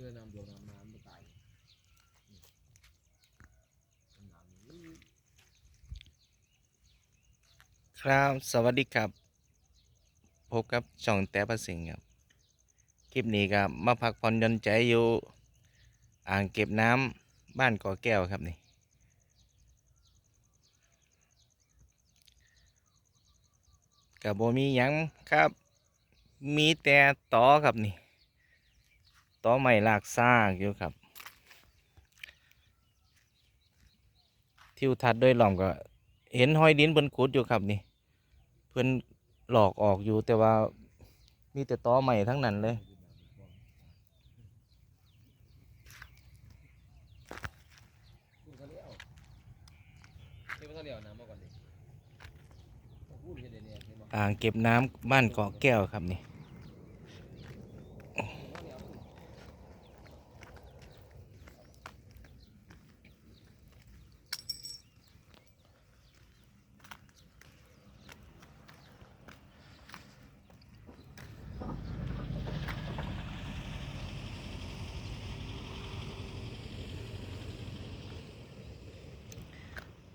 มือนำดวงนำน้ำมันตายครับ สวัสดีครับ พบกับช่องแต่ประสิงห์ครับ คลิปนี้ก็มาพักผ่อนหย่อนใจอยู่ อ่างเก็บน้ำบ้านก่อแก้วครับนี่กับโบมียังครับ มีแต่ตอครับนี่ ตอใหม่ลากซากอยู่ครับ ทิวทัศน์ด้วยหล่อมก็ เห็นหอยดินบนขุดอยู่ครับนี่ เพื่อนหลอกออกอยู่แต่ว่ามีแต่ตอใหม่ทั้งนั้นเลยพูดเขาเลี้ยวเรียกว่าเขาเลี้ยวน้ำมาก่อนดิพูดแค่เดี๋ยวนี้เห็นไหมอ่างเก็บน้ำบ้านเกาะแก้วครับนี่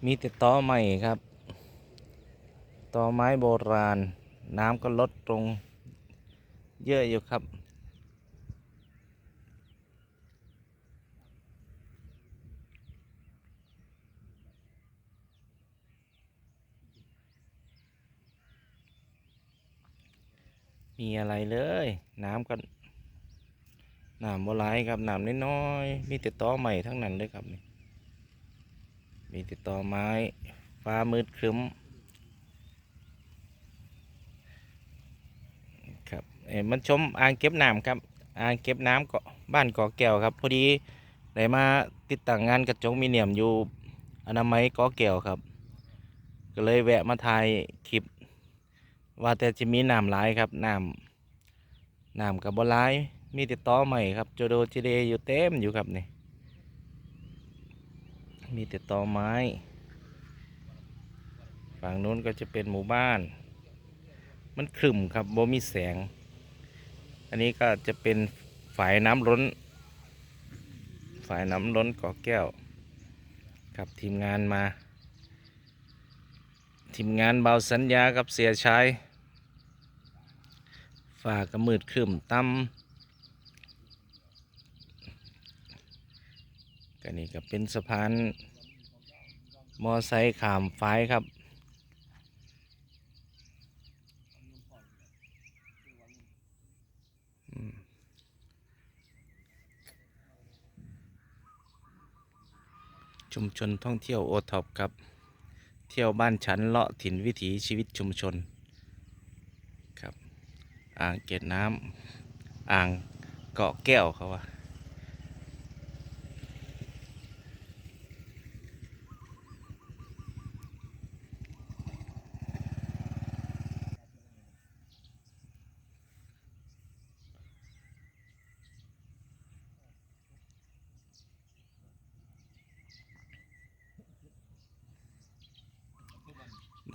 มีแต่ตอใหม่ครับตอไม้โบราณ น้ำก็ลดลงเยอะอยู่ครับ มีอะไรเลย น้ำก็น้ำโบ่หลายครับน้ำน้อยๆมีแต่ตอใหม่ทั้งนั้นเลยครับนี่ มีติดต่อไม้ ฟ้ามืดครึ้มครับเอ่อมันชมอ่างเก็บน้ำครับ อ่างเก็บน้ำเกาะบ้านเกาะแก้วครับ พอดีได้มาติดตั้งงานกระจกมีเนียมอยู่อนามัยเกาะแก้วครับ ก็เลยแวะมาถ่ายคลิป ว่าแต่จะมีน้ำหลายครับน้ำน้ำกับบ่หลายมีติดต่อใหม่ครับโจโดจิเดอยู่เต็มอยู่ครับนี่ มีแต่ตอไม้ ฝั่งนู้นก็จะเป็นหมู่บ้าน มันครึมครับบ่มีแสง อันนี้ก็จะเป็นฝายน้ำล้น ฝายน้ำล้นกาะแก้วครับทีมงานมา ทีมงานเบาสัญญากับเสียชายฝ่าก็มืดครึมต่ำ ก็นี่ก็เป็นสะพานมอไซค์ขามฝายครับ ชุมชนท่องเที่ยวโอท็อปครับ เที่ยวบ้านฉันเลาะถิ่นวิถีชีวิตชุมชน ครับ อ่างเก็บน้ำอ่างเกาะแก้วเขาว่า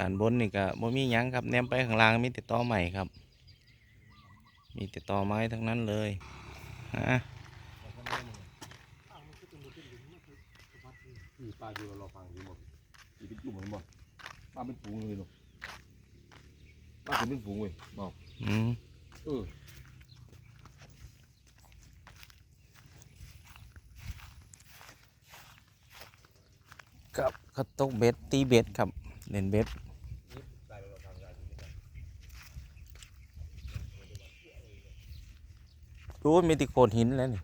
ด้านบนนี่ก็บ่มีหยังครับแนมไปข้างล่างมีแต่ตอใหม่ครับ มีแต่ตอไม้ทั้งนั้นเลยฮะที่ปลาอยู่เราฟังอยู่หมดอีเป็นจุ่มหมดปลาเป็นฝูงเลยลูกปลาเป็นฝูงเว้ยบอกอืมเออครับเขาตกเบ็ดตีเบ็ดครับเล่นเบ็ด นี่ตายไปเราทำงานอยู่ด้วยกัน รู้ว่ามีแติโคนหินแล้วนี่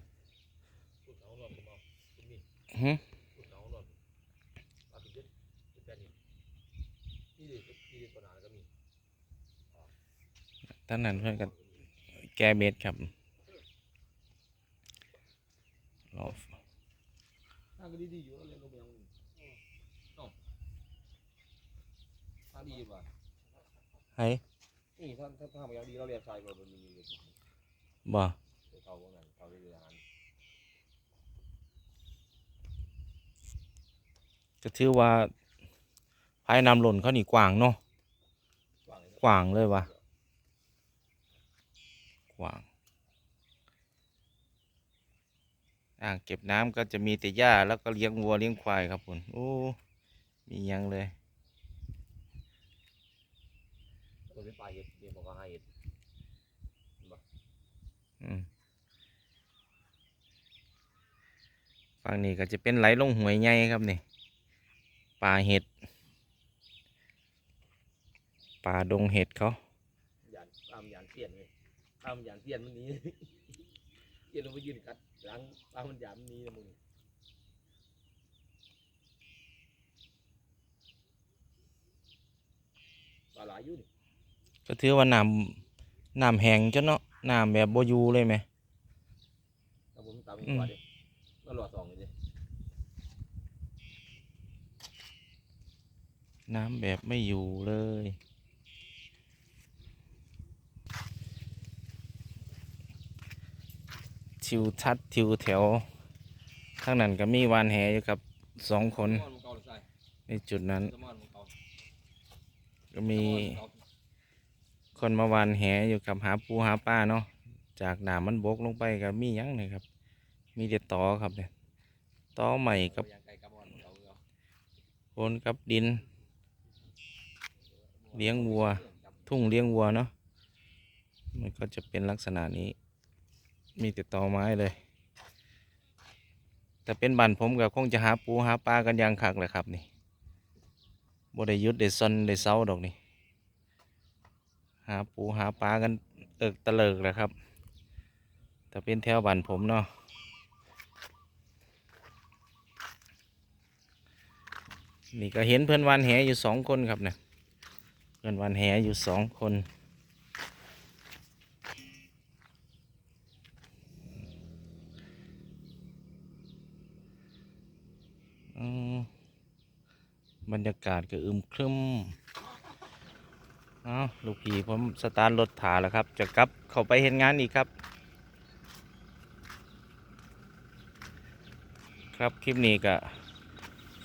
พูดเอาหลอดผมเอาคุณนี่หึพูดเอาหลอดปลาเป็นเจ็ดเป็นแปดนี่นี่ดินี่ดิปัญหาก็มีท่านนั้นเพื่อนกันแกเบ็ดครับรอทางก็ดีๆอยู่แล้วเรียนลงไปเอาเอ้าทางดีป่ะให้นี่ถ้าถ้าทางไปยังดีเราเรียนชายก็มันมีเลยบ่เขาพวกนั้นเขาเรียนอาหารก็ถือว่าภายนำหล่นเขานี่กว้างเนาะกว้างเลยกว้างเลยวะกว้างอ่างเก็บน้ำก็จะมีแต่หญ้าแล้วก็เลี้ยงวัวเลี้ยงควายครับผมโอ้มีหยังเลยตัวเป็นปลาเห็ดเดี๋ยวบอกว่าหาเห็ดอืม ฝั่งนี้ก็จะเป็นไหลลงหวยใหญ่ครับนี่ปลาเห็ดปลาดงเห็ดเขายานตามยานเปลี่ยนเลยตามยานเปลี่ยนมันหนี้เปลี่ยนลงไปยืนกัดหลังตามมันยานมันหนี้นะมึงปลาหลายอยู่นี่ก็ถือว่าน้ำน้ำแห้งจนเนาะน้ำแบบโบอยูเลยไหมตามผมตามอีกกว่าดิก็หลอด สองเลยดิน้ำแบบไม่อยู่เลย ทิวทัศน์ทิวแถว ข้างนั้นก็มีวานแหอยู่กับสองคนสมอนมึงเกาหรือใส่ในจุดนั้นสมอนมึงเกาก็มีสอนงเกาคนมาวานแหอยู่กับหาปูหาปลาเนาะจากหนามันบกลงไปก็มีหยังเลยครับ มีแต่ตอครับเนี่ย ตอใหม่กับเอนมึงเกาเอาโคนกับดิน เลี้ยงวัว ทุ่งเลี้ยงวัวเนาะมันก็จะเป็นลักษณะนี้ มีแต่ตอไม้เลย แต่เป็นบ้านผมก็คงจะหาปูหาปลากันอย่างคักเลยครับนี่บ่ได้ยุดได้ซอนได้เซาดอกนี่หาปูหาปลากันเอิกตะเลิกแหละครับ แต่เป็นแถวบ้านผมเนาะ นี่ก็เห็นเพื่อนวานแหอยู่สองคนครับเนี่ยเพื่อนวานแหอยู่สองคน บรรยากาศก็อึมครึมเอาลูกพีผมสตาร์ทรถถาแล้วครับ จะกลับเข้าไปเห็นงานอีกครับครับ คลิปนี้ก็